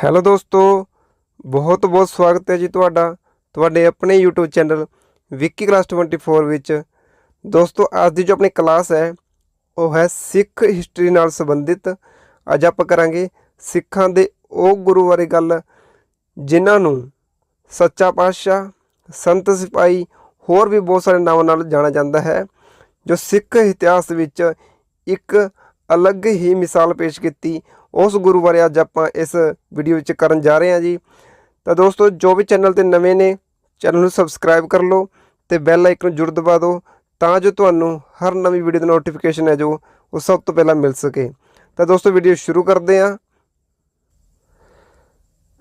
Hello ਦੋਸਤੋ, ਬਹੁਤ ਬਹੁਤ ਸਵਾਗਤ ਹੈ ਜੀ ਤੁਹਾਡਾ, ਤੁਹਾਡੇ ਆਪਣੇ YouTube ਚੈਨਲ ਵਿੱਕੀ ਕਲਾਸ 24 ਵਿੱਚ। ਦੋਸਤੋ, ਅੱਜ ਦੀ ਜੋ ਆਪਣੀ ਕਲਾਸ ਹੈ, ਉਹ ਹੈ ਸਿੱਖ ਹਿਸਟਰੀ ਨਾਲ ਸੰਬੰਧਿਤ। ਅੱਜ ਆਪਾਂ ਕਰਾਂਗੇ ਸਿੱਖਾਂ ਦੇ ਉਹ ਗੁਰੂ ਬਾਰੇ ਗੱਲ, ਜਿਨ੍ਹਾਂ ਨੂੰ ਸੱਚਾ ਪਾਤਸ਼ਾਹ, ਸੰਤ ਸਿਪਾਹੀ, ਹੋਰ ਵੀ ਬਹੁਤ ਸਾਰੇ ਨਾਵਾਂ ਨਾਲ ਜਾਣਿਆ ਜਾਂਦਾ ਹੈ, ਜੋ ਸਿੱਖ ਇਤਿਹਾਸ ਵਿੱਚ ਇੱਕ ਅਲੱਗ ਹੀ ਮਿਸਾਲ ਪੇਸ਼ ਕੀਤੀ ਉਸ ਗੁਰੂ ਬਾਰੇ ਅੱਜ ਆਪਾਂ ਇਸ ਵੀਡੀਓ ਵਿੱਚ ਕਰਨ ਜਾ ਰਹੇ ਹਾਂ ਜੀ। ਤਾਂ ਦੋਸਤੋ, ਜੋ ਵੀ ਚੈਨਲ ਤੇ ਨਵੇਂ ਨੇ ਚੈਨਲ ਨੂੰ ਸਬਸਕ੍ਰਾਈਬ ਕਰ ਲਓ ਤੇ ਬੈਲ ਆਈਕਨ ਨੂੰ ਜ਼ਰੂਰ ਦਬਾ ਦਿਓ ਤਾਂ ਜੋ ਤੁਹਾਨੂੰ ਹਰ ਨਵੀਂ ਵੀਡੀਓ ਦੀ ਨੋਟੀਫਿਕੇਸ਼ਨ ਹੈ ਜੋ ਉਹ ਸਭ ਤੋਂ ਪਹਿਲਾਂ ਮਿਲ ਸਕੇ। ਤਾਂ ਦੋਸਤੋ ਵੀਡੀਓ ਸ਼ੁਰੂ ਕਰਦੇ ਹਾਂ।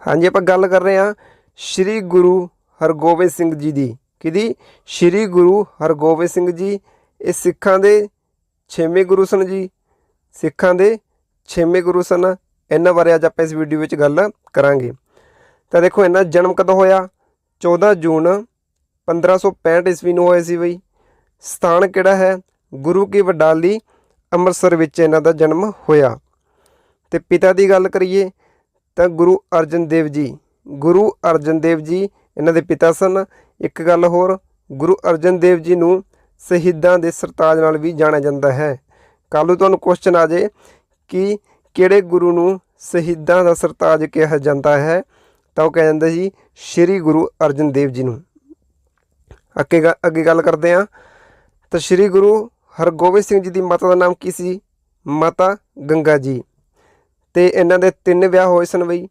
ਹਾਂਜੀ, ਆਪਾਂ ਗੱਲ ਕਰ ਰਹੇ ਹਾਂ ਸ੍ਰੀ ਗੁਰੂ ਹਰਗੋਬਿੰਦ ਸਿੰਘ ਜੀ ਦੀ। ਕਿਹਦੀ? ਸ੍ਰੀ ਗੁਰੂ ਹਰਗੋਬਿੰਦ ਸਿੰਘ ਜੀ, ਇਹ ਸਿੱਖਾਂ ਦੇ ਛੇਵੇਂ ਗੁਰੂ ਸਨ ਜੀ। ਸਿੱਖਾਂ ਦੇ ਛੇਵੇਂ ਗੁਰੂ ਸਨ। ਇਹਨਾਂ ਬਾਰੇ ਅੱਜ ਆਪਾਂ ਇਸ ਵੀਡੀਓ ਵਿੱਚ ਗੱਲ ਕਰਾਂਗੇ। ਤਾਂ ਦੇਖੋ ਇਹਨਾਂ ਜਨਮ ਕਦੋਂ ਹੋਇਆ? 14 ਜੂਨ 1565 ਈਸਵੀ ਨੂੰ ਹੋਇਆ ਸੀ ਬਈ। ਸਥਾਨ ਕਿਹੜਾ ਹੈ? ਗੁਰੂ ਕੀ ਵਡਾਲੀ ਅੰਮ੍ਰਿਤਸਰ ਵਿੱਚ ਇਹਨਾਂ ਦਾ ਜਨਮ ਹੋਇਆ। ਤੇ ਪਿਤਾ ਦੀ ਗੱਲ ਕਰੀਏ ਤਾਂ ਗੁਰੂ ਅਰਜਨ ਦੇਵ ਜੀ। ਗੁਰੂ ਅਰਜਨ ਦੇਵ ਜੀ ਇਹਨਾਂ ਦੇ ਪਿਤਾ ਸਨ। ਇੱਕ ਗੱਲ ਹੋਰ, ਗੁਰੂ ਅਰਜਨ ਦੇਵ ਜੀ ਨੂੰ ਸ਼ਹੀਦਾਂ ਦੇ ਸਰਤਾਜ ਨਾਲ ਵੀ ਜਾਣਿਆ ਜਾਂਦਾ ਹੈ। ਕੱਲ੍ਹ ਨੂੰ ਤੁਹਾਨੂੰ ਕੁਐਸਚਨ ਆ ਜੇ ਕਿ ਕਿਹੜੇ ਗੁਰੂ ਨੂੰ ਸ਼ਹੀਦਾਂ ਦਾ ਸਰਤਾਜ ਕਿਹਾ ਜਾਂਦਾ ਹੈ? ਤਾਂ ਉਹ ਕਿਹਾ ਜਾਂਦਾ ਜੀ ਸ੍ਰੀ ਗੁਰੂ ਅਰਜਨ ਦੇਵ ਜੀ ਨੂੰ। ਅੱਗੇ ਗ- ਅੱਗੇ ਗੱਲ ਕਰਦੇ ਹਾਂ। ਤਾਂ ਸ੍ਰੀ ਗੁਰੂ ਹਰਗੋਬਿੰਦ ਸਿੰਘ ਜੀ ਦੀ ਮਾਤਾ ਦਾ ਨਾਮ ਕੀ ਸੀ? ਮਾਤਾ ਗੰਗਾ ਜੀ। ਤੇ ਇਹਨਾਂ ਦੇ ਤਿੰਨ ਵਿਆਹ ਹੋਏ ਸਨ ਬਈ।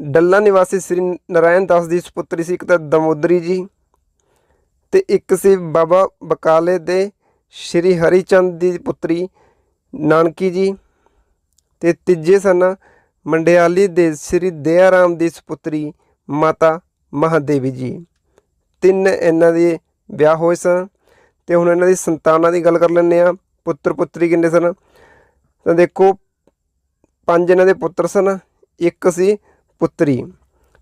ਡੱਲਾ ਨਿਵਾਸੀ ਸ੍ਰੀ ਨਰਾਇਣ ਦਾਸ ਦੀ ਸੁਪੁੱਤਰੀ ਸੀ ਇੱਕ ਤਾਂ ਦਮੋਦਰੀ ਜੀ ਤੇ ਇੱਕ ਸੀ ਬਾਬਾ ਬਕਾਲੇ ਦੇ ਸ਼੍ਰੀ ਹਰੀਚੰਦ ਦੀ ਪੁੱਤਰੀ ਨਾਨਕੀ ਜੀ ਤੇ ਤੀਜੇ ਸਨ ਮੰਡਿਆਲੀ ਦੇ ਸ੍ਰੀ ਦਇਆਰਾਮ ਦੀ ਸੁਪੁੱਤਰੀ ਮਾਤਾ ਮਹਾਦੇਵੀ ਜੀ। ਤਿੰਨ ਇਹਨਾਂ ਦੇ ਵਿਆਹ ਹੋਏ ਸਨ ਤੇ ਹੁਣ ਇਹਨਾਂ ਦੀ ਸੰਤਾਨਾਂ ਦੀ ਗੱਲ ਕਰ ਲੈਂਦੇ ਆ ਪੁੱਤਰ ਪੁੱਤਰੀ ਕਿੰਨੇ ਸਨ? ਤਾਂ ਦੇਖੋ, ਪੰਜ ਇਹਨਾਂ ਦੇ ਪੁੱਤਰ ਸਨ, ਇੱਕ ਸੀ ਪੁੱਤਰੀ।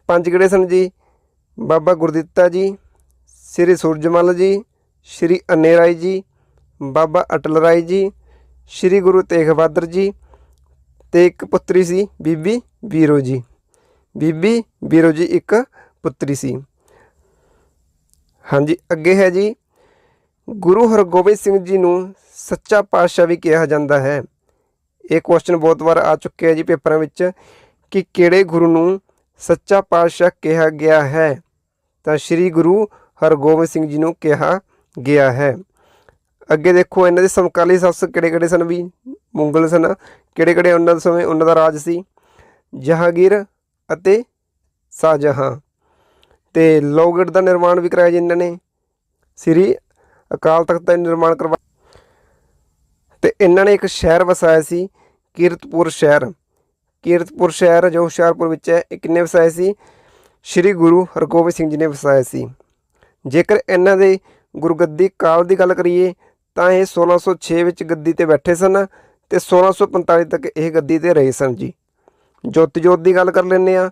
ਪੰਜ ਕਿਹੜੇ ਸਨ ਜੀ? ਬਾਬਾ ਗੁਰਦਿੱਤਾ ਜੀ, ਸ੍ਰੀ ਸੂਰਜਮਲ ਜੀ, ਸ੍ਰੀ ਅੰਨੇ ਰਾਏ ਜੀ, ਬਾਬਾ ਅਟਲ ਰਾਏ ਜੀ ਸ੍ਰੀ ਗੁਰੂ ਤੇਗ ਬਹਾਦਰ ਜੀ ਤੇ ਇੱਕ ਪੁੱਤਰੀ ਸੀ, ਬੀਬੀ ਵੀਰੋ ਜੀ। ਬੀਬੀ ਵੀਰੋ ਜੀ ਇੱਕ ਪੁੱਤਰੀ ਸੀ। ਹਾਂਜੀ, ਅੱਗੇ ਹੈ ਜੀ। ਗੁਰੂ ਹਰਗੋਬਿੰਦ ਸਿੰਘ ਜੀ ਨੂੰ ਸੱਚਾ ਪਾਤਸ਼ਾਹ ਵੀ ਕਿਹਾ ਜਾਂਦਾ ਹੈ। ਇਹ ਕੁਐਸਚਨ ਬਹੁਤ ਵਾਰ ਆ ਚੁੱਕਿਆ ਜੀ ਪੇਪਰਾਂ ਵਿੱਚ ਕਿ ਕਿਹੜੇ ਗੁਰੂ ਨੂੰ ਸੱਚਾ ਪਾਤਸ਼ਾਹ ਕਿਹਾ ਗਿਆ ਹੈ? ਤਾਂ ਸ੍ਰੀ ਗੁਰੂ ਹਰਗੋਬਿੰਦ ਸਿੰਘ ਜੀ ਨੂੰ ਕਿਹਾ ਗਿਆ ਹੈ। ਅੱਗੇ ਦੇਖੋ, ਇਹਨਾਂ ਦੇ ਸਮਕਾਲੀ ਸ਼ਾਸਕ ਕਿਹੜੇ ਕਿਹੜੇ ਸਨ ਵੀ? ਮੁਗਲ ਸਨ। ਕਿਹੜੇ ਕਿਹੜੇ ਉਹਨਾਂ ਦੇ ਸਮੇਂ ਉਹਨਾਂ ਦਾ ਰਾਜ ਸੀ? ਜਹਾਂਗੀਰ ਅਤੇ ਸ਼ਾਹਜਹਾਂ। ਤੇ ਲੋਹਗੜ੍ਹ ਦਾ ਨਿਰਮਾਣ ਵੀ ਕਰਾਇਆ ਜੀ ਇਹਨਾਂ ਨੇ। ਸ੍ਰੀ ਅਕਾਲ ਤਖਤ ਦਾ ਨਿਰਮਾਣ ਕਰਵਾ ਤੇ ਇਹਨਾਂ ਨੇ ਇੱਕ ਸ਼ਹਿਰ ਵਸਾਇਆ ਸੀ, ਕੀਰਤਪੁਰ ਸ਼ਹਿਰ। ਕੀਰਤਪੁਰ ਸ਼ਹਿਰ, ਜੋ ਹੁਸ਼ਿਆਰਪੁਰ ਵਿੱਚ ਹੈ, ਇਹ ਕਿੰਨੇ ਵਸਾਇਆ ਸੀ? ਸ੍ਰੀ ਗੁਰੂ ਹਰਗੋਬਿੰਦ ਸਿੰਘ ਜੀ ਨੇ ਵਸਾਇਆ ਸੀ। ਜੇਕਰ ਇਹਨਾਂ ਦੇ ਗੁਰਗੱਦੀ ਕਾਲ ਦੀ ਗੱਲ ਕਰੀਏ ਤਾਂ ਇਹ 1606 ਵਿੱਚ ਗੱਦੀ ਤੇ ਬੈਠੇ ਸਨ ਤੇ 1645 ਤੱਕ ਇਹ ਗੱਦੀ ਤੇ ਰਹੇ ਸਨ ਜੀ। ਜੋਤੀ ਜੋਤ ਦੀ ਗੱਲ ਕਰ ਲੈਂਦੇ ਆ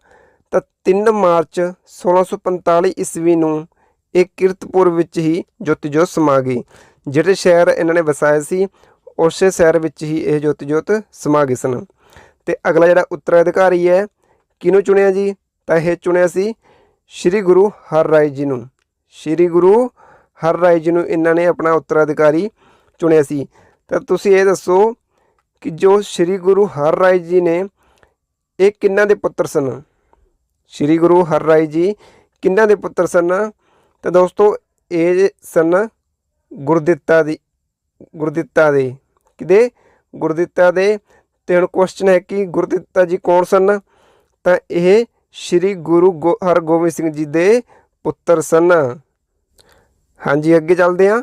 ਤਾਂ 3 ਮਾਰਚ 1645 ਈਸਵੀ ਨੂੰ ਇਹ ਕਿਰਤਪੁਰ ਵਿੱਚ ਹੀ ਜੋਤੀ ਜੋਤ ਸਮਾ ਗਈ। ਜਿਹੜੇ ਸ਼ਹਿਰ ਇਹਨਾਂ ਨੇ ਵਸਾਇਆ ਸੀ, ਉਸੇ ਸ਼ਹਿਰ ਵਿੱਚ ਹੀ ਇਹ ਜੋਤੀ ਜੋਤ ਸਮਾ ਗਏ ਸਨ। ਤੇ ਅਗਲਾ ਜਿਹੜਾ ਉੱਤਰਾਧਿਕਾਰੀ ਹੈ, ਕਿਹਨੂੰ ਚੁਣਿਆ ਜੀ? ਤਾਂ ਇਹ ਚੁਣਿਆ ਸੀ ਸ੍ਰੀ ਗੁਰੂ ਹਰਰਾਏ ਜੀ ਨੂੰ। ਸ੍ਰੀ ਗੁਰੂ ਹਰਰਾਏ ਜੀ ਨੂੰ ਇਹਨਾਂ ਨੇ ਆਪਣਾ ਉੱਤਰਾਧਿਕਾਰੀ ਚੁਣਿਆ ਸੀ। ਤਾਂ ਤੁਸੀਂ ਇਹ ਦੱਸੋ ਕਿ ਜੋ ਸ੍ਰੀ ਗੁਰੂ ਹਰ ਰਾਏ ਜੀ ਨੇ, ਇਹ ਕਿੰਨਾਂ ਦੇ ਪੁੱਤਰ ਸਨ? ਸ੍ਰੀ ਗੁਰੂ ਹਰ ਰਾਏ ਜੀ ਕਿੰਨਾਂ ਦੇ ਪੁੱਤਰ ਸਨ? ਤਾਂ ਦੋਸਤੋ, ਇਹ ਸਨ ਗੁਰਦਿੱਤਾ ਦੀ, ਗੁਰਦਿੱਤਾ ਦੇ। ਕਿਦੇ ਗੁਰਦਿੱਤਾ ਦੇ। ਤੇ ਹੁਣ ਕੁਐਸਚਨ ਹੈ ਕਿ ਗੁਰਦਿੱਤਾ ਜੀ ਕੌਣ ਸਨ? ਤਾਂ ਇਹ ਸ੍ਰੀ ਗੁਰੂ ਗੋ- ਹਰਗੋਬਿੰਦ ਸਿੰਘ ਜੀ ਦੇ ਪੁੱਤਰ ਸਨ। ਹਾਂਜੀ, ਅੱਗੇ ਚੱਲਦੇ ਹਾਂ।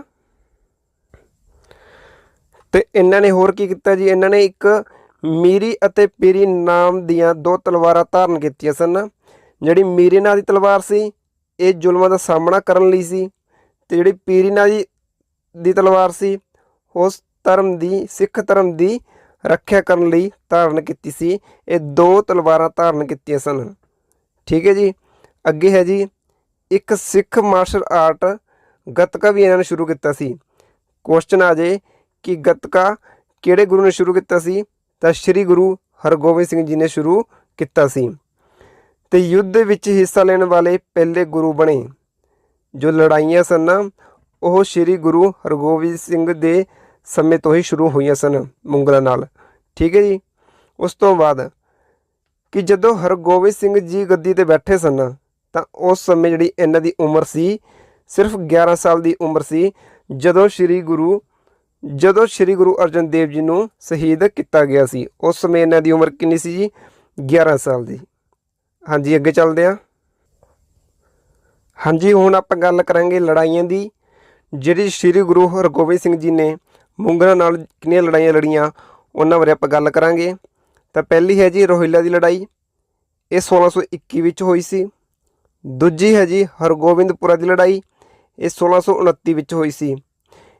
ਤੇ ਇਹਨਾਂ ਨੇ ਹੋਰ ਕੀ ਕੀਤਾ ਜੀ? ਇਹਨਾਂ ਨੇ ਇੱਕ ਮੀਰੀ ਅਤੇ ਪੀਰੀ ਨਾਮ ਦੀਆਂ ਦੋ ਤਲਵਾਰਾਂ ਧਾਰਨ ਕੀਤੀਆਂ ਸਨ। ਜਿਹੜੀ ਮੀਰੀ ਨਾਂ ਦੀ ਤਲਵਾਰ ਸੀ, ਇਹ ਜ਼ੁਲਮਾਂ ਦਾ ਸਾਹਮਣਾ ਕਰਨ ਲਈ ਸੀ ਤੇ ਜਿਹੜੀ ਪੀਰੀ ਨਾਂ ਦੀ ਦੀ ਤਲਵਾਰ ਸੀ, ਉਸ ਧਰਮ ਦੀ, ਸਿੱਖ ਧਰਮ ਦੀ ਰੱਖਿਆ ਕਰਨ ਲਈ ਧਾਰਨ ਕੀਤੀ ਸੀ। ਇਹ ਦੋ ਤਲਵਾਰਾਂ ਧਾਰਨ ਕੀਤੀਆਂ ਸਨ। ਠੀਕ ਹੈ ਜੀ? ਅੱਗੇ ਹੈ ਜੀ, ਇੱਕ ਸਿੱਖ ਮਾਰਸ਼ਲ ਆਰਟ ਗੱਤਕਾ ਵੀ ਇਹਨਾਂ ਨੇ ਸ਼ੁਰੂ ਕੀਤਾ ਸੀ। ਕੁਐਸਚਨ ਆ ਜੇ ਕਿ ਗੱਤਕਾ ਕਿਹੜੇ ਗੁਰੂ ਨੇ ਸ਼ੁਰੂ ਕੀਤਾ ਸੀ ਤਾਂ ਸ੍ਰੀ ਗੁਰੂ ਹਰਗੋਬਿੰਦ ਸਿੰਘ ਜੀ ਨੇ ਸ਼ੁਰੂ ਕੀਤਾ ਸੀ। ਤੇ ਯੁੱਧ ਵਿੱਚ ਹਿੱਸਾ ਲੈਣ ਵਾਲੇ ਪਹਿਲੇ ਗੁਰੂ ਬਣੇ। ਜੋ ਲੜਾਈਆਂ ਸਨ ਨਾ, ਉਹ ਸ੍ਰੀ ਗੁਰੂ ਹਰਗੋਬਿੰਦ ਸਿੰਘ ਦੇ ਸਮੇਂ ਤੋਂ ਹੀ ਸ਼ੁਰੂ ਹੋਈਆਂ ਸਨ ਮੁਗਲਾਂ ਨਾਲ। ਠੀਕ ਹੈ ਜੀ? ਉਸ ਤੋਂ ਬਾਅਦ ਕਿ ਜਦੋਂ ਹਰਗੋਬਿੰਦ ਸਿੰਘ ਜੀ ਗੱਦੀ ਤੇ ਬੈਠੇ ਸਨ ਤਾਂ ਉਸ ਸਮੇਂ ਜਿਹੜੀ ਇਹਨਾਂ ਦੀ ਉਮਰ ਸੀ ਸਿਰਫ 11 ਸਾਲ ਦੀ ਉਮਰ ਸੀ, ਜਦੋਂ ਸ੍ਰੀ ਗੁਰੂ, ਜਦੋਂ ਸ੍ਰੀ ਗੁਰੂ ਅਰਜਨ ਦੇਵ ਜੀ ਨੂੰ ਸ਼ਹੀਦ ਕੀਤਾ ਗਿਆ ਸੀ। ਉਸ ਸਮੇਂ ਇਹਨਾਂ ਦੀ ਉਮਰ ਕਿੰਨੀ ਸੀ ਜੀ? 11 ਸਾਲ ਦੀ। ਹਾਂਜੀ, ਅੱਗੇ ਚੱਲਦੇ ਹਾਂ। ਹਾਂਜੀ, ਹੁਣ ਆਪਾਂ ਗੱਲ ਕਰਾਂਗੇ ਲੜਾਈਆਂ ਦੀ। ਜਿਹੜੀ ਸ੍ਰੀ ਗੁਰੂ ਹਰਗੋਬਿੰਦ ਸਿੰਘ ਜੀ ਨੇ ਮੁਗਲਾਂ ਨਾਲ ਕਿੰਨੀਆਂ ਲੜਾਈਆਂ ਲੜੀਆਂ, ਉਹਨਾਂ ਬਾਰੇ ਆਪਾਂ ਗੱਲ ਕਰਾਂਗੇ। ਤਾਂ ਪਹਿਲੀ ਹੈ ਜੀ ਰੋਹਿਲਾ ਦੀ ਲੜਾਈ। ਇਹ 1621 ਵਿੱਚ ਹੋਈ ਸੀ। ਦੂਜੀ ਹੈ ਜੀ ਹਰਗੋਬਿੰਦਪੁਰਾ ਦੀ ਲੜਾਈ। ਇਹ 1629 ਵਿੱਚ ਹੋਈ ਸੀ।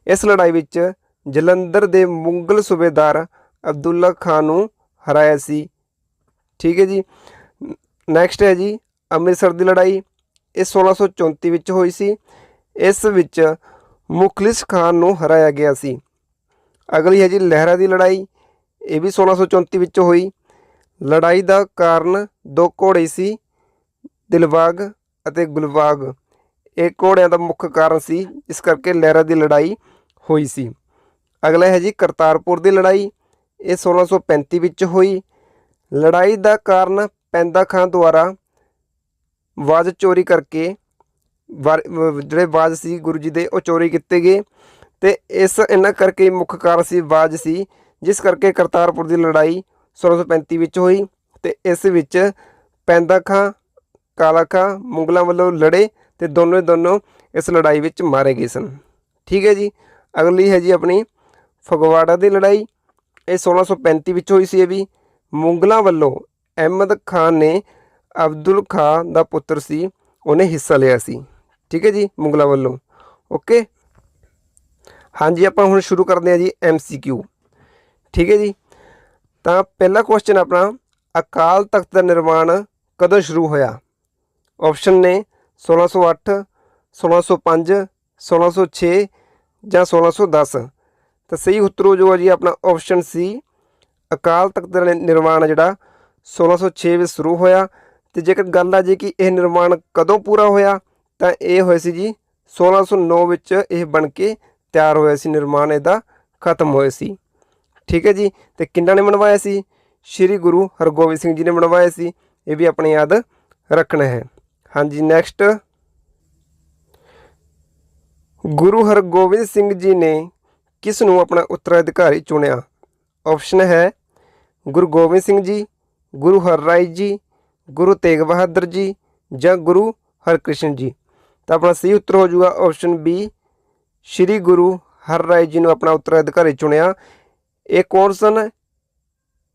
ਇਸ ਲੜਾਈ ਵਿੱਚ ਜਲੰਧਰ ਦੇ ਮੁਗਲ ਸੂਬੇਦਾਰ ਅਬਦੁੱਲਾ ਖਾਨ ਨੂੰ ਹਰਾਇਆ ਸੀ। ਠੀਕ ਹੈ ਜੀ। ਨੈਕਸਟ ਹੈ ਜੀ, ਅੰਮ੍ਰਿਤਸਰ ਦੀ ਲੜਾਈ। ਇਹ 1634 ਵਿੱਚ ਹੋਈ ਸੀ। ਇਸ ਵਿੱਚ ਮੁਖਲਿਸ ਖਾਨ ਨੂੰ ਹਰਾਇਆ ਗਿਆ ਸੀ। ਅਗਲੀ ਹੈ ਜੀ, ਲਹਿਰਾ ਦੀ ਲੜਾਈ। ਇਹ ਵੀ 1634 ਵਿੱਚ ਹੋਈ। ਲੜਾਈ ਦਾ ਕਾਰਨ ਦੋ ਘੋੜੇ ਸੀ, ਦਿਲਬਾਗ ਅਤੇ ਗੁਲਬਾਗ। ਇਹ ਘੋੜਿਆਂ ਦਾ ਮੁੱਖ ਕਾਰਨ ਸੀ, ਇਸ ਕਰਕੇ ਲਹਿਰਾ ਦੀ ਲੜਾਈ ਹੋਈ ਸੀ। ਅਗਲਾ ਹੈ ਜੀ ਕਰਤਾਰਪੁਰ ਦੀ ਲੜਾਈ। ਇਹ 1635 ਵਿੱਚ ਹੋਈ। ਲੜਾਈ ਦਾ ਕਾਰਨ ਪੈਂਦਾ ਖਾਂ ਦੁਆਰਾ ਵਾਜ ਚੋਰੀ ਕਰਕੇ ਵ- ਜਿਹੜੇ ਬਾਜ ਸੀ ਗੁਰੂ ਜੀ ਦੇ, ਉਹ ਚੋਰੀ ਕੀਤੇ ਗਏ। ਤੇ ਇਸ, ਇਹਨਾਂ ਕਰਕੇ ਮੁੱਖ ਕਾਰਨ ਸੀ ਬਾਜ ਸੀ, ਜਿਸ ਕਰਕੇ ਕਰਤਾਰਪੁਰ ਦੀ ਲੜਾਈ 1635 ਵਿੱਚ ਹੋਈ। ਤੇ ਇਸ ਵਿੱਚ ਪੈਂਦਾ ਖਾਂ, ਕਾਲਾ ਖਾਂ, ਮੁਗਲਾਂ ਵੱਲੋਂ ਲੜੇ ਤੇ ਦੋਨੋਂ ਦੋਨੋਂ ਇਸ ਲੜਾਈ ਵਿੱਚ ਮਾਰੇ ਗਏ ਸਨ। ਠੀਕ ਹੈ ਜੀ, ਅਗਲੀ ਹੈ ਜੀ ਆਪਣੀ ਫਗਵਾੜਾ ਦੀ ਲੜਾਈ। ਇਹ 1635 ਵਿੱਚ ਹੋਈ ਸੀ ਇਹ ਵੀ। ਮੁਗਲਾਂ ਵੱਲੋਂ ਅਹਿਮਦ ਖਾਨ ਨੇ ਅਬਦੁਲ ਖਾਨ ਦਾ ਪੁੱਤਰ ਸੀ, ਉਹਨੇ ਹਿੱਸਾ ਲਿਆ ਸੀ। ਠੀਕ ਹੈ ਜੀ, ਮੁਗਲਾਂ ਵੱਲੋਂ। ਓਕੇ। ਹਾਂਜੀ, ਆਪਾਂ ਹੁਣ ਸ਼ੁਰੂ ਕਰਦੇ ਹਾਂ ਜੀ ਐਮਸੀਕਿਊ ਠੀਕ ਹੈ ਜੀ, ਤਾਂ ਪਹਿਲਾ ਕੁਐਸਚਨ ਆਪਣਾ, ਅਕਾਲ ਤਖਤ ਦਾ ਨਿਰਮਾਣ ਕਦੋਂ ਸ਼ੁਰੂ ਹੋਇਆ? ਆਪਸ਼ਨ ਨੇ 1608 1605 1606 ਜਾਂ 1610 ਤਾਂ ਸਹੀ ਉੱਤਰ ਹੋ ਜਾਊਗਾ ਜੀ ਆਪਣਾ ਆਪਸ਼ਨ ਸੀ ਅਕਾਲ ਤਖਤ ਦਾ ਨਿ- ਨਿਰਮਾਣ ਜਿਹੜਾ 1606 ਵਿੱਚ ਸ਼ੁਰੂ ਹੋਇਆ। ਤੇ ਜੇਕਰ ਗੱਲ ਆ ਜੀ ਕਿ ਇਹ ਨਿਰਮਾਣ ਕਦੋਂ ਪੂਰਾ ਹੋਇਆ, ਤਾਂ ਇਹ ਹੋਇਆ ਸੀ ਜੀ 1609 ਵਿੱਚ ਇਹ ਬਣ ਕੇ ਤਿਆਰ ਹੋਇਆ ਸੀ ਨਿਰਮਾਣ ਇਹਦਾ ਖਤਮ ਹੋਇਆ ਸੀ। ਠੀਕ ਹੈ ਜੀ, ਤੇ ਕਿੰਨਾਂ ਨੇ ਬਣਵਾਇਆ ਸੀ? ਸ੍ਰੀ ਗੁਰੂ ਹਰਗੋਬਿੰਦ ਸਿੰਘ ਜੀ ਨੇ ਬਣਵਾਇਆ ਸੀ। ਇਹ ਵੀ ਆਪਣੇ ਯਾਦ ਰੱਖਣਾ ਹੈ। ਹਾਂਜੀ ਨੈਕਸਟ ਗੁਰੂ ਹਰਗੋਬਿੰਦ ਸਿੰਘ ਜੀ ਨੇ ਕਿਸ ਨੂੰ ਆਪਣਾ ਉੱਤਰਾਧਿਕਾਰੀ ਚੁਣਿਆ? ਆਪਸ਼ਨ ਹੈ ਗੁਰੂ ਗੋਬਿੰਦ ਸਿੰਘ ਜੀ, ਗੁਰੂ ਹਰਰਾਏ ਜੀ, ਗੁਰੂ ਤੇਗ ਬਹਾਦਰ ਜੀ ਜਾਂ ਗੁਰੂ ਹਰਕ੍ਰਿਸ਼ਨ ਜੀ। ਤਾਂ ਆਪਣਾ ਸਹੀ ਉੱਤਰ ਹੋ ਜਾਊਗਾ ਆਪਸ਼ਨ ਬੀ ਸ੍ਰੀ ਗੁਰੂ ਹਰਰਾਏ ਜੀ ਨੂੰ ਆਪਣਾ ਉੱਤਰਾਧਿਕਾਰੀ ਚੁਣਿਆ। ਇਹ ਕੌਣ ਸਨ?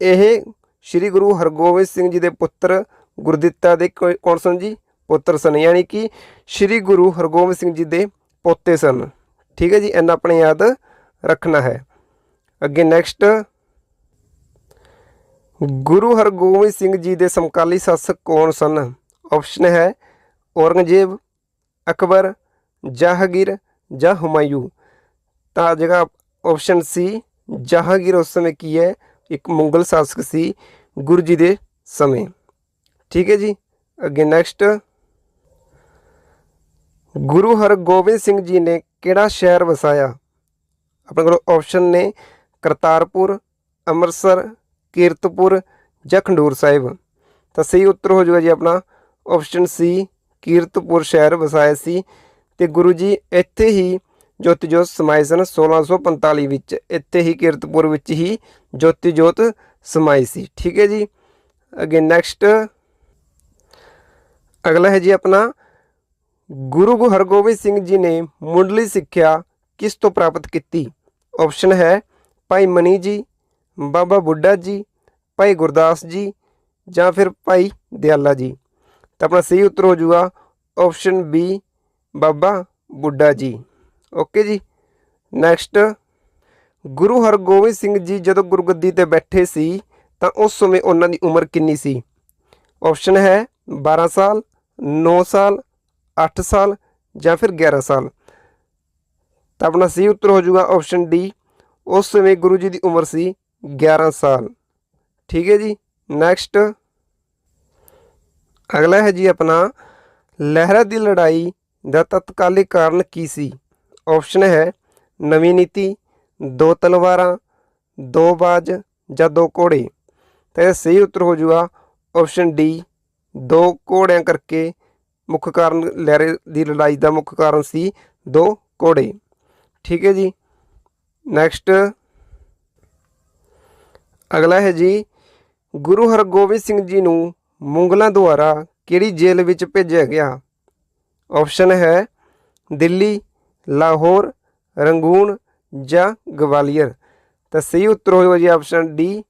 ਇਹ ਸ੍ਰੀ ਗੁਰੂ ਹਰਗੋਬਿੰਦ ਸਿੰਘ ਜੀ ਦੇ ਪੁੱਤਰ ਗੁਰਦਿੱਤਾ ਦੇ ਕੌ- ਕੌਣ ਸਨ ਜੀ? ਪੁੱਤਰ ਸਨ, ਯਾਨੀ ਕਿ ਸ੍ਰੀ ਗੁਰੂ ਹਰਗੋਬਿੰਦ ਸਿੰਘ ਜੀ ਦੇ ਪੋਤੇ ਸਨ। ਠੀਕ ਹੈ ਜੀ ਇਹਨਾਂ ਆਪਣੇ ਯਾਦ ਰੱਖਣਾ ਹੈ। ਅੱਗੇ ਨੈਕਸਟ ਗੁਰੂ ਹਰਗੋਬਿੰਦ ਸਿੰਘ ਜੀ ਦੇ ਸਮਕਾਲੀ ਸ਼ਾਸਕ ਕੌਣ ਸਨ? ਆਪਸ਼ਨ ਹੈ ਔਰੰਗਜ਼ੇਬ, ਅਕਬਰ, ਜਹਾਂਗੀਰ ਜਾਂ ਹੁਮਾਯੂ। ਤਾਂ ਜਗ੍ਹਾ ਆਪਸ਼ਨ ਸੀ, ਜਹਾਂਗੀਰ ਉਸ ਸਮੇਂ ਕੀ ਹੈ? ਇੱਕ ਮੁਗਲ ਸ਼ਾਸਕ ਸੀ ਗੁਰੂ ਜੀ ਦੇ ਸਮੇਂ। ਠੀਕ ਹੈ ਜੀ, ਅੱਗੇ ਨੈਕਸਟ ਗੁਰੂ ਹਰਗੋਬਿੰਦ ਸਿੰਘ ਜੀ ਨੇ ਕਿਹੜਾ ਸ਼ਹਿਰ ਵਸਾਇਆ? ਆਪਣੇ ਕੋਲ ਆਪਸ਼ਨ ਨੇ ਕਰਤਾਰਪੁਰ, ਅੰਮ੍ਰਿਤਸਰ, ਕੀਰਤਪੁਰ ਜਾਂ ਖੰਡੂਰ ਸਾਹਿਬ। ਤਾਂ ਸਹੀ ਉੱਤਰ ਹੋ ਜਾਊਗਾ ਜੀ ਆਪਣਾ ਆਪਸ਼ਨ ਸੀ ਕੀਰਤਪੁਰ ਸ਼ਹਿਰ ਵਸਾਇਆ ਸੀ ਤੇ ਗੁਰੂ ਜੀ ਇੱਥੇ ਹੀ ਜੋਤੀ ਜੋਤ ਸਮਾਏ ਸਨ 1645 ਵਿੱਚ। ਇੱਥੇ ਹੀ ਕੀਰਤਪੁਰ ਵਿੱਚ ਹੀ ਜੋਤੀ ਜੋਤ ਸਮਾਈ ਸੀ। ਠੀਕ ਹੈ ਜੀ। ਅੱਗੇ ਨੈਕਸਟ ਅਗਲਾ ਹੈ ਜੀ ਆਪਣਾ ਗੁਰੂ ਹਰਗੋਬਿੰਦ ਸਿੰਘ ਜੀ ਨੇ ਮੁੱਢਲੀ ਸਿੱਖਿਆ ਕਿਸ ਤੋਂ ਪ੍ਰਾਪਤ ਕੀਤੀ? ਆਪਸ਼ਨ ਹੈ ਭਾਈ ਮਨੀ ਜੀ, ਬਾਬਾ ਬੁੱਢਾ ਜੀ, ਭਾਈ ਗੁਰਦਾਸ ਜੀ ਜਾਂ ਫਿਰ ਭਾਈ ਦਿਆਲਾ ਜੀ। ਤਾਂ ਆਪਣਾ ਸਹੀ ਉੱਤਰ ਹੋ ਜਾਊਗਾ ਆਪਸ਼ਨ ਬੀ ਬਾਬਾ ਬੁੱਢਾ ਜੀ। ਓਕੇ ਜੀ। ਨੈਕਸਟ ਗੁਰੂ ਹਰਗੋਬਿੰਦ ਸਿੰਘ ਜੀ ਜਦੋਂ ਗੁਰਗੱਦੀ ਤੇ ਬੈਠੇ ਸੀ, ਤਾਂ ਉਸ ਸਮੇਂ ਉਹਨਾਂ ਦੀ ਉਮਰ ਕਿੰਨੀ ਸੀ? ਆਪਸ਼ਨ ਹੈ 12 ਸਾਲ 9 ਸਾਲ 8 ਸਾਲ ਜਾਂ ਫਿਰ 11 ਸਾਲ। ਤਾਂ ਆਪਣਾ ਸਹੀ ਉੱਤਰ ਹੋ ਜਾਊਗਾ ਆਪਸ਼ਨ ਡੀ ਉਸ ਸਮੇਂ ਗੁਰੂ ਜੀ ਦੀ ਉਮਰ ਸੀ 11 ਸਾਲ। ਠੀਕ ਹੈ ਜੀ ਨੈਕਸਟ ਅਗਲਾ ਹੈ ਜੀ ਆਪਣਾ, ਲਹਿਰਾ ਦੀ ਲੜਾਈ ਦਾ ਤਤਕਾਲੀ ਕਾਰਨ ਕੀ ਸੀ? ਆਪਸ਼ਨ ਹੈ ਨਵੀਂ ਨੀਤੀ, ਦੋ ਤਲਵਾਰਾਂ, ਦੋ ਬਾਜ ਜਾਂ ਦੋ ਘੋੜੇ। ਤਾਂ ਇਹ ਸਹੀ ਉੱਤਰ ਹੋ ਜਾਊਗਾ ਆਪਸ਼ਨ ਡੀ ਦੋ ਘੋੜਿਆਂ ਕਰਕੇ ਮੁੱਖ ਕਾਰਨ ਲਹਿਰੇ ਦੀ ਲੜਾਈ ਦਾ ਮੁੱਖ ਕਾਰਨ ਸੀ ਦੋ ਘੋੜੇ। ਠੀਕ ਹੈ ਜੀ। ਨੈਕਸਟ ਅਗਲਾ ਹੈ ਜੀ, ਗੁਰੂ ਹਰਗੋਬਿੰਦ ਸਿੰਘ ਜੀ ਨੂੰ ਮੁਗਲਾਂ ਦੁਆਰਾ ਕਿਹੜੀ ਜੇਲ੍ਹ ਵਿੱਚ ਭੇਜਿਆ ਗਿਆ? ਆਪਸ਼ਨ ਹੈ ਦਿੱਲੀ, ਲਾਹੌਰ, ਰੰਗੂਨ ਜਾਂ ਗਵਾਲੀਅਰ। ਤਾਂ ਸਹੀ ਉੱਤਰ ਹੋਏਗਾ ਜੀ ਆਪਸ਼ਨ ਡੀ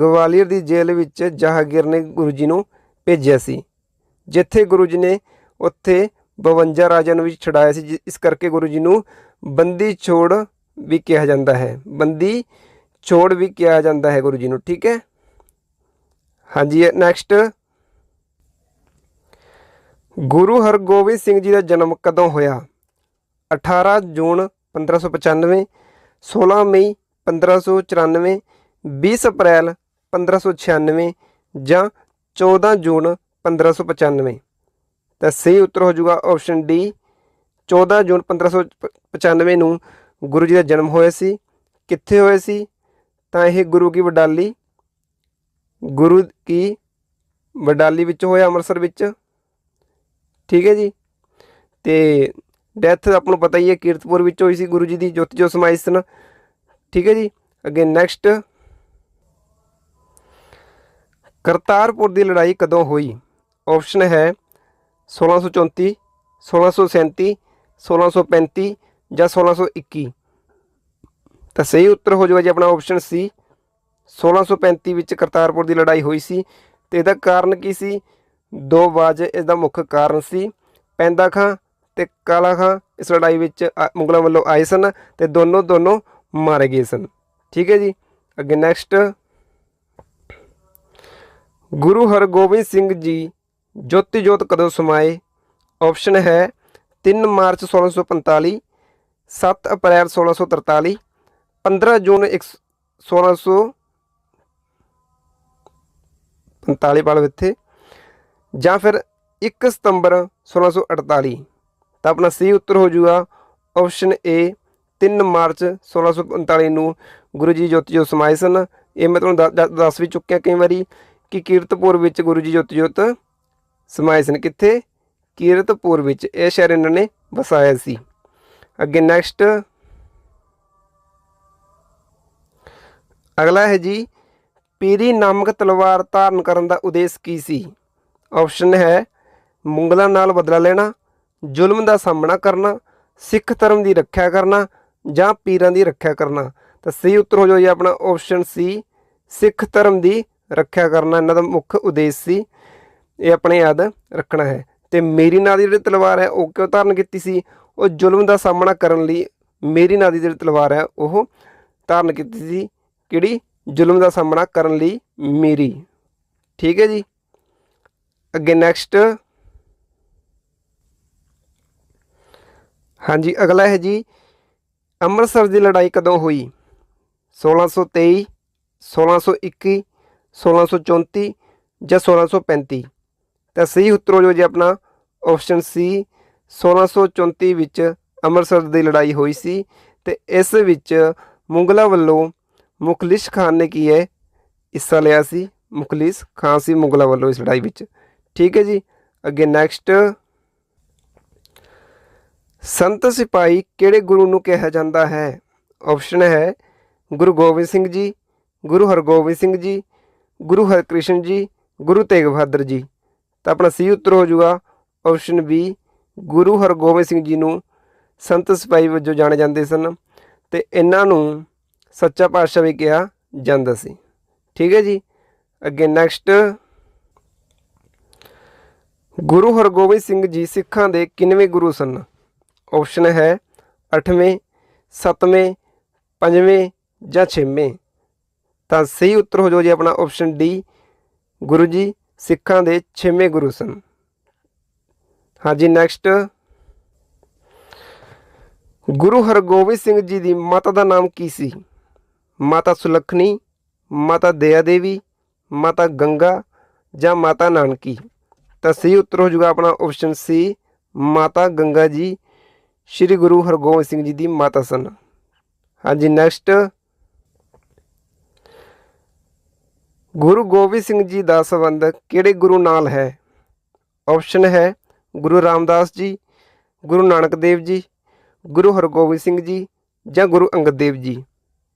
ਗਵਾਲੀਅਰ ਦੀ ਜੇਲ੍ਹ ਵਿੱਚ ਜਹਾਂਗੀਰ ਨੇ ਗੁਰੂ ਜੀ ਨੂੰ ਭੇਜਿਆ ਸੀ। ਜਿੱਥੇ ਗੁਰੂ ਜੀ ਨੇ ਉੱਥੇ 52 ਰਾਜਿਆਂ ਨੂੰ ਵੀ ਛੁਡਾਇਆ ਸੀ, ਜਿ- ਇਸ ਕਰਕੇ ਗੁਰੂ ਜੀ ਨੂੰ ਬੰਦੀ ਛੋੜ ਵੀ ਕਿਹਾ ਜਾਂਦਾ ਹੈ। ਬੰਦੀ ਛੋੜ ਵੀ ਕਿਹਾ ਜਾਂਦਾ ਹੈ ਗੁਰੂ ਜੀ ਨੂੰ, ਠੀਕ ਹੈ? ਹਾਂਜੀ ਨੈਕਸਟ ਗੁਰੂ ਹਰਗੋਬਿੰਦ ਸਿੰਘ ਜੀ ਦਾ ਜਨਮ ਕਦੋਂ ਹੋਇਆ? 18 ਜੂਨ 1595 16 ਮਈ 1594 20 ਅਪ੍ਰੈਲ 1596 ਜਾਂ 14 ਜੂਨ 1595 ਤਾਂ ਸਹੀ ਉੱਤਰ ਹੋ ਜਾਊਗਾ ਆਪਸ਼ਨ ਡੀ 14 ਜੂਨ 1595 ਨੂੰ ਗੁਰੂ ਜੀ ਦਾ ਜਨਮ ਹੋਇਆ ਸੀ। ਕਿੱਥੇ ਹੋਇਆ ਸੀ? ਤਾਂ ਇਹ ਗੁਰੂ ਕੀ ਵਡਾਲੀ? ਗੁਰੂ ਕੀ ਵਡਾਲੀ ਵਿੱਚ ਹੋਇਆ ਅੰਮ੍ਰਿਤਸਰ ਵਿੱਚ। ਠੀਕ ਹੈ ਜੀ। ਤੇ ਡੈਥ ਆਪਾਂ ਨੂੰ ਪਤਾ ਹੀ ਹੈ, ਕੀਰਤਪੁਰ ਵਿੱਚ ਹੋਈ ਸੀ ਗੁਰੂ ਜੀ ਦੀ ਜੋਤੀ ਜੋ ਸਮਾਈ ਸਨ। ਠੀਕ ਹੈ ਜੀ। ਅੱਗੇ ਨੈਕਸਟ ਕਰਤਾਰਪੁਰ ਦੀ ਲੜਾਈ ਕਦੋਂ ਹੋਈ? ਆਪਸ਼ਨ ਹੈ 1634 1637 1635 ਜਾਂ 1621 ਤਾਂ ਸਹੀ ਉੱਤਰ ਹੋ ਜਾਊਗਾ ਜੀ ਆਪਣਾ ਆਪਸ਼ਨ ਸੀ 1635 ਵਿੱਚ ਕਰਤਾਰਪੁਰ ਦੀ ਲੜਾਈ ਹੋਈ ਸੀ ਤੇ ਇਹਦਾ ਕਾਰਨ ਕੀ ਸੀ? ਦੋ ਬਾਜ ਇਸ ਦਾ ਮੁੱਖ ਕਾਰਨ ਸੀ। ਪੈਂਦਾ ਖਾਂ ਤੇ ਕਾਲਾ ਖਾਂ ਇਸ ਲੜਾਈ ਵਿੱਚ ਮੁਗਲਾਂ ਵੱਲੋਂ ਆਏ ਸਨ ਤੇ ਦੋਨੋਂ ਦੋਨੋਂ ਮਾਰੇ ਗਏ ਸਨ। ਠੀਕ ਹੈ ਜੀ? ਅੱਗੇ ਨੈਕਸਟ ਗੁਰੂ ਹਰਗੋਬਿੰਦ ਸਿੰਘ ਜੀ ਜੋਤੀ ਜੋਤ ਕਦੋਂ ਸਮਾਏ? ਆਪਸ਼ਨ ਹੈ 3 ਮਾਰਚ 1645 7 ਅਪ੍ਰੈਲ 1643 15 ਜੂਨ ਇੱਕ- 1645 ਵਾਲੇ ਇੱਥੇ ਜਾਂ ਫਿਰ 1 ਸਤੰਬਰ 1648 ਤਾਂ ਆਪਣਾ ਸੀ ਉੱਤਰ ਹੋ ਜਾਊਗਾ। ਆਪਸ਼ਨ ਏ 3 ਮਾਰਚ 1645 ਨੂੰ ਗੁਰੂ ਜੀ ਜੋਤੀ ਜੋਤ ਸਮਾਏ ਸਨ। ਇਹ ਮੈਂ ਤੁਹਾਨੂੰ ਦ- ਦੱਸ ਵੀ ਚੁੱਕਿਆ ਕਈ ਵਾਰੀ ਕਿ ਕੀਰਤਪੁਰ ਵਿੱਚ ਗੁਰੂ ਜੀ ਜੋਤੀ ਜੋਤ ਸਮਾਏ ਸਨ ਕਿੱਥੇ? ਕੀਰਤਪੁਰ ਵਿੱਚ। ਇਹ ਸ਼ਹਿਰ ਇਹਨਾਂ ਨੇ ਵਸਾਇਆ ਸੀ। ਅੱਗੇ ਨੈਕਸਟ ਅਗਲਾ ਹੈ ਜੀ, ਪੀਰੀ ਨਾਮਕ ਤਲਵਾਰ ਧਾਰਨ ਕਰਨ ਦਾ ਉਦੇਸ਼ ਕੀ ਸੀ? ਆਪਸ਼ਨ ਹੈ, ਮੁਗਲਾਂ ਨਾਲ ਬਦਲਾ ਲੈਣਾ, ਜ਼ੁਲਮ ਦਾ ਸਾਹਮਣਾ ਕਰਨਾ, ਸਿੱਖ ਧਰਮ ਦੀ ਰੱਖਿਆ ਕਰਨਾ ਜਾਂ ਪੀਰਾਂ ਦੀ ਰੱਖਿਆ ਕਰਨਾ। ਤਾਂ ਸਹੀ ਉੱਤਰ ਹੋ ਜਾਓ ਜੀ ਆਪਣਾ ਆਪਸ਼ਨ ਸੀ ਸਿੱਖ ਧਰਮ ਦੀ ਰੱਖਿਆ ਕਰਨਾ। ਇਹਨਾਂ ਦਾ ਮੁੱਖ ਉਦੇਸ਼ ਸੀ ਇਹ ਆਪਣੇ ਯਾਦ ਰੱਖਣਾ ਹੈ। ਤੇ ਮੇਰੀ ਨਾਂ ਦੀ ਜਿਹੜੀ ਤਲਵਾਰ ਹੈ, ਉਹ ਕਿਉਂ ਧਾਰਨ ਕੀਤੀ ਸੀ? ਉਹ ਜ਼ੁਲਮ ਦਾ ਸਾਹਮਣਾ ਕਰਨ ਲਈ ਮੇਰੀ ਨਾਂ ਦੀ ਜਿਹੜੀ ਤਲਵਾਰ ਹੈ, ਉਹ ਧਾਰਨ ਕੀਤੀ ਸੀ। ਕਿਹੜੀ? ਜ਼ੁਲਮ ਦਾ ਸਾਹਮਣਾ ਕਰਨ ਲਈ ਮੇਰੀ। ਠੀਕ ਹੈ ਜੀ। ਅੱਗੇ ਨੈਕਸਟ ਹਾਂਜੀ, ਅਗਲਾ ਹੈ ਜੀ, ਅੰਮ੍ਰਿਤਸਰ ਦੀ ਲੜਾਈ ਕਦੋਂ ਹੋਈ? 1623 1621 1634 ਜਾਂ 1635 ਤਾਂ ਸਹੀ ਉੱਤਰ ਹੋ ਜਾਓ ਜੀ ਆਪਣਾ। ਆਪਸ਼ਨ ਸੀ 1634 ਵਿੱਚ ਅੰਮ੍ਰਿਤਸਰ ਦੀ ਲੜਾਈ ਹੋਈ ਸੀ ਤੇ ਇਸ ਵਿੱਚ ਮੁਗਲਾਂ ਵੱਲੋਂ ਮੁਖਲਿਸ ਖਾਨ ਨੇ ਕੀ ਹੈ, ਹਿੱਸਾ ਲਿਆ ਸੀ। ਮੁਖਲਿਸ ਖਾਨ ਸੀ ਮੁਗਲਾਂ ਵੱਲੋਂ ਇਸ ਲੜਾਈ ਵਿੱਚ। ਠੀਕ ਹੈ ਜੀ, ਅੱਗੇ ਨੈਕਸਟ ਸੰਤ ਸਿਪਾਹੀ ਕਿਹੜੇ ਗੁਰੂ ਨੂੰ ਕਿਹਾ ਜਾਂਦਾ ਹੈ? ਆਪਸ਼ਨ ਹੈ ਗੁਰੂ ਗੋਬਿੰਦ ਸਿੰਘ ਜੀ, ਗੁਰੂ ਹਰਗੋਬਿੰਦ ਸਿੰਘ ਜੀ, ਗੁਰੂ ਹਰਕ੍ਰਿਸ਼ਨ ਜੀ, ਗੁਰੂ ਤੇਗ ਬਹਾਦਰ ਜੀ। ਤਾਂ ਆਪਣਾ ਸੀ ਉੱਤਰ ਹੋ ਜਾਊਗਾ ਆਪਸ਼ਨ ਬੀ ਗੁਰੂ ਹਰਗੋਬਿੰਦ ਸਿੰਘ ਜੀ ਨੂੰ ਸੰਤ ਸਿਪਾਹੀ ਵਜੋਂ ਜਾਣੇ ਜਾਂਦੇ ਸਨ ਤੇ ਇਹਨਾਂ ਨੂੰ ਸੱਚਾ ਪਾਤਸ਼ਾਹ ਵੀ ਕਿਹਾ ਜਾਂਦਾ ਸੀ। ਠੀਕ ਹੈ ਜੀ? ਅੱਗੇ ਨੈਕਸਟ ਗੁਰੂ ਹਰਗੋਬਿੰਦ ਸਿੰਘ ਜੀ ਸਿੱਖਾਂ ਦੇ ਕਿੰਨਵੇਂ ਗੁਰੂ ਸਨ? ਆਪਸ਼ਨ ਹੈ 8ਵੇਂ 7ਵੇਂ 5ਵੇਂ ਜਾਂ 6ਵੇਂ ਤਾਂ ਸਹੀ ਉੱਤਰ ਹੋ ਜਾਓ ਜੀ ਆਪਣਾ ਆਪਸ਼ਨ ਡੀ ਗੁਰੂ ਜੀ। ਸਿੱਖਾਂ ਦੇ 6ਵੇਂ ਗੁਰੂ ਸਨ। ਹਾਂਜੀ ਨੈਕਸਟ ਗੁਰੂ ਹਰਗੋਬਿੰਦ ਸਿੰਘ ਜੀ ਦੀ ਮਾਤਾ ਦਾ ਨਾਮ ਕੀ ਸੀ? ਮਾਤਾ ਸੁਲੱਖਣੀ, ਮਾਤਾ ਦਇਆ ਦੇਵੀ ਮਾਤਾ ਗੰਗਾ ਜਾਂ ਮਾਤਾ ਨਾਨਕੀ? ਤਾਂ ਸਹੀ ਉੱਤਰ ਹੋ ਜਾਊਗਾ ਆਪਣਾ ਆਪਸ਼ਨ ਸੀ ਮਾਤਾ ਗੰਗਾ ਜੀ, ਸ੍ਰੀ ਗੁਰੂ ਹਰਗੋਬਿੰਦ ਸਿੰਘ ਜੀ ਦੀ ਮਾਤਾ ਸਨ। ਹਾਂਜੀ ਨੈਕਸਟ ਗੁਰੂ ਗੋਬਿੰਦ ਸਿੰਘ ਜੀ ਦਾ ਸੰਬੰਧ ਕਿਹੜੇ ਗੁਰੂ ਨਾਲ ਹੈ? ਆਪਸ਼ਨ ਹੈ ਗੁਰੂ ਰਾਮਦਾਸ ਜੀ, ਗੁਰੂ ਨਾਨਕ ਦੇਵ ਜੀ, ਗੁਰੂ ਹਰਗੋਬਿੰਦ ਸਿੰਘ ਜੀ ਜਾਂ ਗੁਰੂ ਅੰਗਦ ਦੇਵ ਜੀ।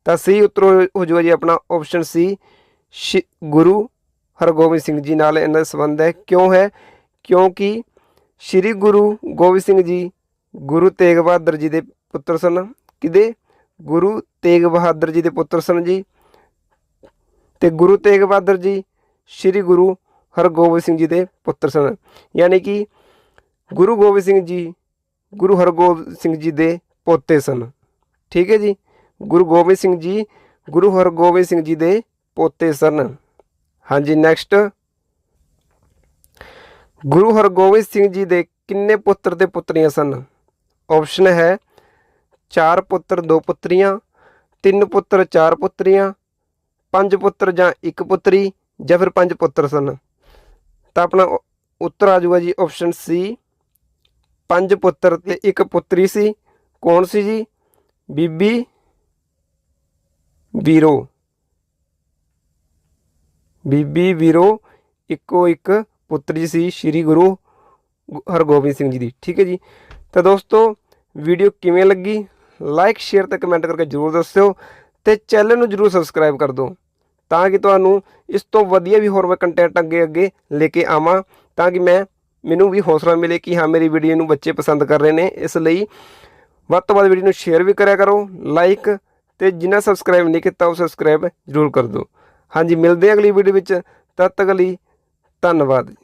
ਤਾਂ ਸਹੀ ਉੱਤਰ ਹੋ ਹੋ ਜੀ ਆਪਣਾ ਆਪਸ਼ਨ ਸੀ ਸ਼੍ਰੀ ਗੁਰੂ ਹਰਗੋਬਿੰਦ ਸਿੰਘ ਜੀ ਨਾਲ ਇਹਨਾਂ ਦਾ ਸੰਬੰਧ ਹੈ। ਕਿਉਂ ਹੈ? ਕਿਉਂਕਿ ਸ੍ਰੀ ਗੁਰੂ ਗੋਬਿੰਦ ਸਿੰਘ ਜੀ, ਗੁਰੂ ਤੇਗ ਬਹਾਦਰ ਜੀ ਦੇ ਪੁੱਤਰ ਸਨ। ਕਿਹਦੇ? ਗੁਰੂ ਤੇਗ ਬਹਾਦਰ ਜੀ ਦੇ ਪੁੱਤਰ ਸਨ ਜੀ। ਤੇ ਗੁਰੂ ਤੇਗ ਬਹਾਦਰ ਜੀ, ਸ੍ਰੀ ਗੁਰੂ ਹਰਗੋਬਿੰਦ ਸਿੰਘ ਜੀ ਦੇ ਪੁੱਤਰ ਸਨ। ਯਾਨੀ ਕਿ ਗੁਰੂ ਗੋਬਿੰਦ ਸਿੰਘ ਜੀ, ਗੁਰੂ ਹਰਗੋਬਿੰਦ ਸਿੰਘ ਜੀ ਦੇ ਪੋਤੇ ਸਨ। ਠੀਕ ਹੈ ਜੀ? ਗੁਰੂ ਗੋਬਿੰਦ ਸਿੰਘ ਜੀ, ਗੁਰੂ ਹਰਗੋਬਿੰਦ ਸਿੰਘ ਜੀ ਦੇ ਪੋਤੇ ਸਨ। ਹਾਂਜੀ ਨੈਕਸਟ ਗੁਰੂ ਹਰਗੋਬਿੰਦ ਸਿੰਘ ਜੀ ਦੇ ਕਿੰਨੇ ਪੁੱਤਰ ਤੇ ਪੁੱਤਰੀਆਂ ਸਨ? ਆਪਸ਼ਨ ਹੈ ਚਾਰ ਪੁੱਤਰ, ਦੋ ਪੁੱਤਰੀਆਂ, ਤਿੰਨ ਪੁੱਤਰ, ਚਾਰ ਪੁੱਤਰੀਆਂ ਪੰਜ ਪੁੱਤਰ ਜਾਂ ਇੱਕ ਪੁੱਤਰੀ ਜਾਂ ਫਿਰ ਪੰਜ ਪੁੱਤਰ ਸਨ। ਤਾਂ ਆਪਣਾ ਉੱਤਰ ਆ ਜਾਊਗਾ ਜੀ ਆਪਸ਼ਨ ਸੀ ਪੰਜ ਪੁੱਤਰ ਤੇ ਇੱਕ ਪੁੱਤਰੀ ਸੀ। ਕੌਣ ਸੀ ਜੀ? ਬੀਬੀ ਵੀਰੋ। ਬੀਬੀ ਵੀਰੋ ਇੱਕੋ ਇੱਕ ਪੁੱਤਰੀ ਸੀ ਸ੍ਰੀ ਗੁਰੂ ਗੁ- ਹਰਗੋਬਿੰਦ ਸਿੰਘ ਜੀ ਦੀ। ਠੀਕ ਹੈ ਜੀ। ਤਾਂ ਦੋਸਤੋ ਵੀਡੀਓ ਕਿਵੇਂ ਲੱਗੀ? ਲਾਈਕ ਸ਼ੇਅਰ ਤੇ ਕਮੈਂਟ ਕਰਕੇ ਜਰੂਰ ਦੱਸਿਓ। ਤੇ ਚੈਨਲ ਨੂੰ ਜਰੂਰ ਸਬਸਕ੍ਰਾਈਬ ਕਰ ਦਿਓ, ਤਾਂ ਕਿ ਤੁਹਾਨੂੰ ਇਸ ਤੋਂ ਵਧੀਆ ਵੀ ਹੋਰ ਮੈਂ ਕੰਟੈਂਟ ਅੱਗੇ ਅੱਗੇ ਲੈ ਕੇ ਆਵਾਂ, ਤਾਂ ਕਿ ਮੈਂ, ਮੈਨੂੰ ਵੀ ਹੌਸਲਾ ਮਿਲੇ ਕਿ ਹਾਂ, ਮੇਰੀ ਵੀਡੀਓ ਨੂੰ ਬੱਚੇ ਪਸੰਦ ਕਰ ਰਹੇ ਨੇ। ਇਸ ਲਈ ਵੱਧ ਤੋਂ ਵੱਧ ਵੀਡੀਓ ਨੂੰ ਸ਼ੇਅਰ ਵੀ ਕਰਿਆ ਕਰੋ ਲਾਈਕ ਤੇ ਜਿਨ੍ਹਾਂ ਸਬਸਕ੍ਰਾਈਬ ਨਹੀਂ ਕੀਤਾ ਉਹ ਸਬਸਕ੍ਰਾਈਬ ਜਰੂਰ ਕਰ ਦਿਓ। ਹਾਂਜੀ, ਮਿਲਦੇ ਹਾਂ ਅਗਲੀ ਵੀਡੀਓ ਵਿੱਚ, ਤਦ ਤੱਕ ਲਈ ਧੰਨਵਾਦ।